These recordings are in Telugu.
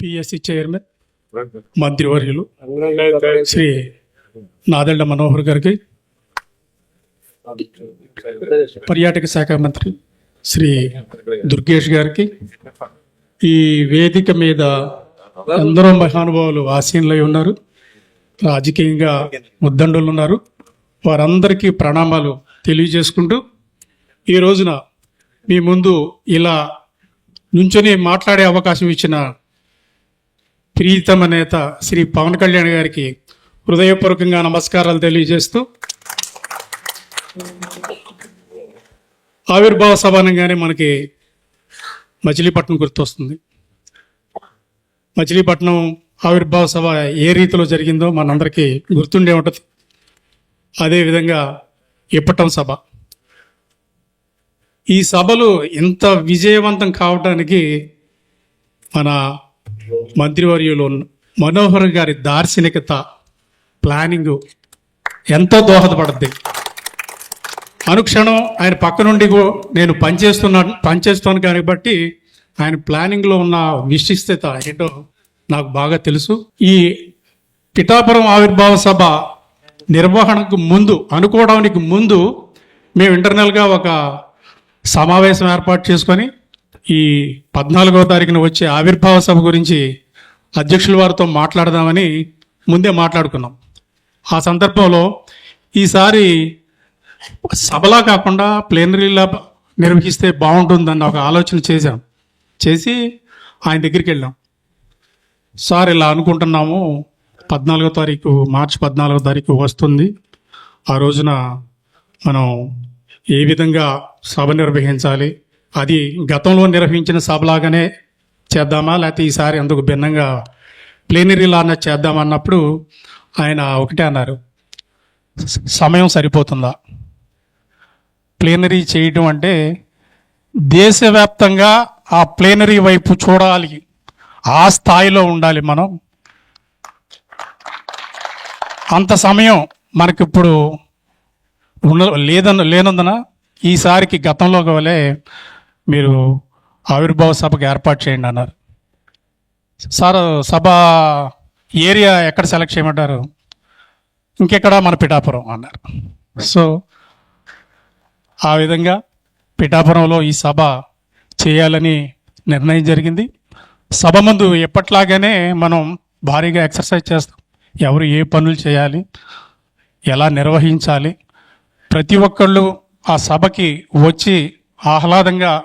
పిఎస్సి చైర్మన్ మంత్రివర్యులు శ్రీ నాదెళ్ళ మనోహర్ గారికి పర్యాటక శాఖ మంత్రి శ్రీ దుర్గేష్ గారికి ఈ వేదిక మీద ఎందరో మహానుభావులు ఆసీనులై ఉన్నారు. రాజకీయంగా ముద్దండులు ఉన్నారు. వారందరికీ ప్రణామాలు తెలియజేసుకుంటూ ఈ రోజున మీ ముందు ఇలా నుంచొని మాట్లాడే అవకాశం ఇచ్చిన ప్రీతమ నేత శ్రీ పవన్ కళ్యాణ్ గారికి హృదయపూర్వకంగా నమస్కారాలు తెలియజేస్తూ ఆవిర్భావ సభ అనగానే మనకి మచిలీపట్నం గుర్తొస్తుంది. మచిలీపట్నం ఆవిర్భావ సభ ఏ రీతిలో జరిగిందో మనందరికీ గుర్తుండే ఉంటుంది. అదేవిధంగా ఇప్పటం సభ. ఈ సభలు ఇంత విజయవంతం కావడానికి మన మంత్రివర్యులు మనోహర్ గారి దార్శనికత ప్లానింగ్ ఎంతో దోహదపడుద్ది. అనుక్షణం ఆయన పక్క నుండి నేను పనిచేస్తున్నా పనిచేస్తాను కాబట్టి ఆయన ప్లానింగ్లో ఉన్న విశిష్టత ఏంటో నాకు బాగా తెలుసు. ఈ పిఠాపురం ఆవిర్భావ సభ నిర్వహణకు ముందు అనుకోవడానికి ముందు మేము ఇంటర్నల్గా ఒక సమావేశం ఏర్పాటు చేసుకొని ఈ పద్నాలుగవ తారీఖున వచ్చే ఆవిర్భావ సభ గురించి అధ్యక్షుల వారితో మాట్లాడదామని ముందే మాట్లాడుకున్నాం. ఆ సందర్భంలో ఈసారి సభలా కాకుండా ప్లేనరీలా నిర్వహిస్తే బాగుంటుందన్న ఒక ఆలోచన చేశాం. చేసి ఆయన దగ్గరికి వెళ్ళాం. సార్ ఇలా అనుకుంటున్నాము. పద్నాలుగో తారీఖు మార్చి పద్నాలుగో తారీఖు వస్తుంది. ఆ రోజున మనం ఏ విధంగా సభ నిర్వహించాలి? అది గతంలో నిర్వహించిన సభలాగానే చేద్దామా? లేకపోతే ఈసారి అందుకు భిన్నంగా ప్లేనరీలా అన్న చేద్దామన్నప్పుడు ఆయన ఒకటే అన్నారు. సమయం సరిపోతుందా? ప్లేనరీ చేయటం అంటే దేశవ్యాప్తంగా ఆ ప్లేనరీ వైపు చూడాలి. ఆ స్థాయిలో ఉండాలి మనం. అంత సమయం మనకిప్పుడు ఉండ లేదన్న లేనందున ఈసారికి గతంలో వలె మీరు ఆవిర్భావ సభకు ఏర్పాటు చేయండి అన్నారు. సార్ సభ ఏరియా ఎక్కడ సెలెక్ట్ చేయమంటారు? ఇంకెక్కడ? మన పిఠాపురం అన్నారు. సో ఆ విధంగా పిఠాపురంలో ఈ సభ చేయాలని నిర్ణయం జరిగింది. సభ ముందు ఎప్పట్లాగానే మనం భారీగా ఎక్సర్సైజ్ చేస్తాం. ఎవరు ఏ పనులు చేయాలి ఎలా నిర్వహించాలి ప్రతి ఒక్కళ్ళు ఆ సభకి వచ్చి ఆహ్లాదంగా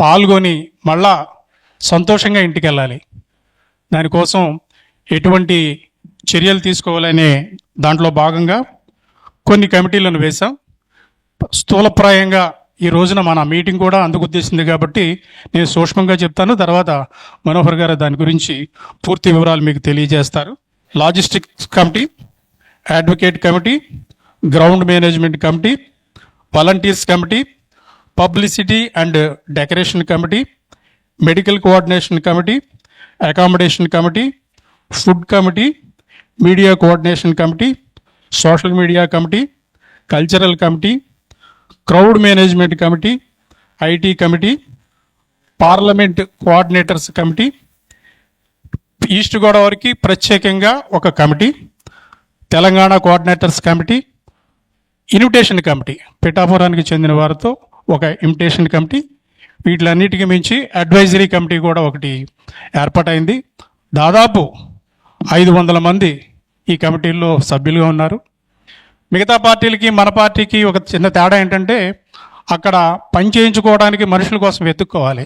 పాల్గొని మళ్ళా సంతోషంగా ఇంటికి వెళ్ళాలి దానికోసం ఎటువంటి చర్యలు తీసుకోవాలనే దాంట్లో భాగంగా కొన్ని కమిటీలను వేశాం. స్థూలప్రాయంగా ఈ రోజున మన మీటింగ్ కూడా అందుకు ఉద్దేశింది కాబట్టి నేను సూక్ష్మంగా చెప్తాను. తర్వాత మనోహర్ గారు దాని గురించి పూర్తి వివరాలు మీకు తెలియజేస్తారు. Logistics committee advocate committee ground management committee volunteers committee publicity and decoration committee medical coordination committee accommodation committee food committee media coordination committee social media committee cultural committee crowd management committee IT committee parliament coordinators committee east గోదావరికి ప్రత్యేకంగా ఒక committee Telangana coordinators committee invitation committee పిఠాపురానికి చెందిన వారితో ఒక ఇమిటేషన్ కమిటీ వీటిలన్నిటికి మించి అడ్వైజరీ కమిటీ కూడా ఒకటి ఏర్పాటైంది. దాదాపు ఐదు వందల మంది ఈ కమిటీల్లో సభ్యులుగా ఉన్నారు. మిగతా పార్టీలకి మన పార్టీకి ఒక చిన్న తేడా ఏంటంటే అక్కడ పని చేయించుకోవడానికి మనుషుల కోసం వెతుక్కోవాలి.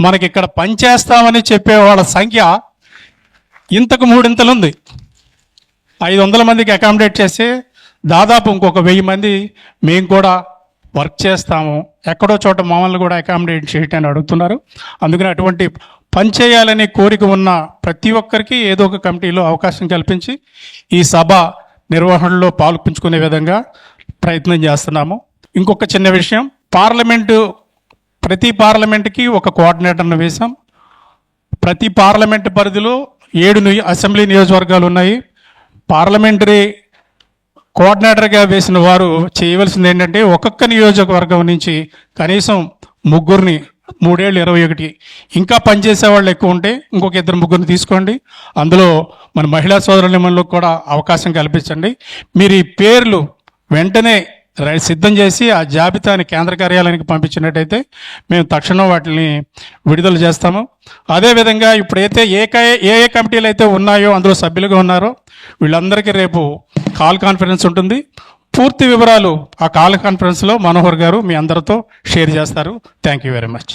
మనకి ఇక్కడ పని చేస్తామని చెప్పే వాళ్ళ సంఖ్య ఇంతకు మూడింతలు ఉంది. ఐదు వందల మందికి అకామిడేట్ చేస్తే దాదాపు ఇంకొక వెయ్యి మంది మేము కూడా వర్క్ చేస్తాము. ఎక్కడో చోట మమ్మల్ని కూడా అకామిడేట్ చేయటాన్ని అడుగుతున్నారు. అందుకని అటువంటి పని చేయాలనే కోరిక ఉన్న ప్రతి ఒక్కరికి ఏదో ఒక కమిటీలో అవకాశం కల్పించి ఈ సభ నిర్వహణలో పాల్పంచుకునే విధంగా ప్రయత్నం చేస్తున్నాము. ఇంకొక చిన్న విషయం పార్లమెంటు ప్రతి పార్లమెంట్కి ఒక కోఆర్డినేటర్ను వేశాం. ప్రతి పార్లమెంట్ పరిధిలో ఏడు అసెంబ్లీ నియోజకవర్గాలు ఉన్నాయి. పార్లమెంటరీ కోఆర్డినేటర్గా వేసిన వారు చేయవలసింది ఏంటంటే ఒక్కొక్క నియోజకవర్గం నుంచి కనీసం ముగ్గురిని మూడేళ్ళు ఇరవై ఒకటి ఇంకా పనిచేసే వాళ్ళు ఎక్కువ ఉంటే ఇంకొక ఇద్దరు ముగ్గురిని తీసుకోండి. అందులో మన మహిళా సోదరులకి కూడా అవకాశం కల్పించండి. మీరు ఈ పేర్లు వెంటనే రై- సిద్ధం చేసి ఆ జాబితాని కేంద్ర కార్యాలయానికి పంపించినట్టయితే మేము తక్షణం వాటిని విడుదల చేస్తాము. అదేవిధంగా ఇప్పుడైతే ఏ ఏ ఏ కమిటీలు అయితే ఉన్నాయో అందులో సభ్యులుగా ఉన్నారో వీళ్ళందరికీ రేపు కాల్ కాన్ఫరెన్స్ ఉంటుంది. పూర్తి వివరాలు ఆ కాల్ కాన్ఫరెన్స్లో మనోహర్ గారు మీ అందరితో షేర్ చేస్తారు. Thank you very much.